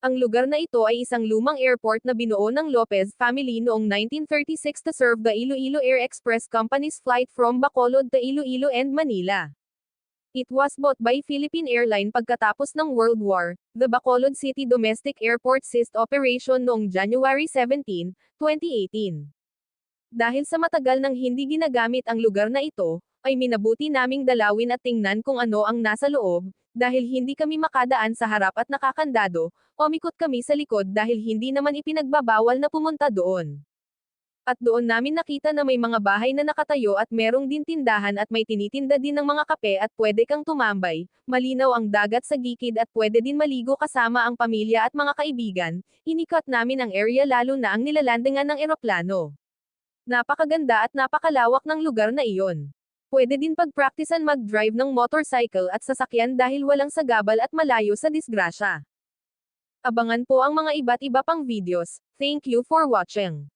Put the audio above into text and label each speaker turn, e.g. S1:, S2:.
S1: Ang lugar na ito ay isang lumang airport na binuo ng Lopez family noong 1936 to serve the Iloilo Air Express Company's flight from Bacolod to Iloilo and Manila. It was bought by Philippine Airline pagkatapos ng World War. The Bacolod City Domestic Airport ceased operation noong January 17, 2018. Dahil sa matagal nang hindi ginagamit ang lugar na ito, ay minabuti naming dalawin at tingnan kung ano ang nasa loob, dahil hindi kami makadaan sa harap at nakakandado, umikot kami sa likod dahil hindi naman ipinagbabawal na pumunta doon. At doon namin nakita na may mga bahay na nakatayo at merong din tindahan at may tinitinda din ng mga kape at pwede kang tumambay, malinaw ang dagat sa gikid at pwede din maligo kasama ang pamilya at mga kaibigan, inikot namin ang area lalo na ang nilalandingan ng eroplano. Napakaganda at napakalawak ng lugar na iyon. Pwede din pagpraktisan mag-drive ng motorcycle at sasakyan dahil walang sagabal at malayo sa disgrasya. Abangan po ang mga iba't iba pang videos. Thank you for watching.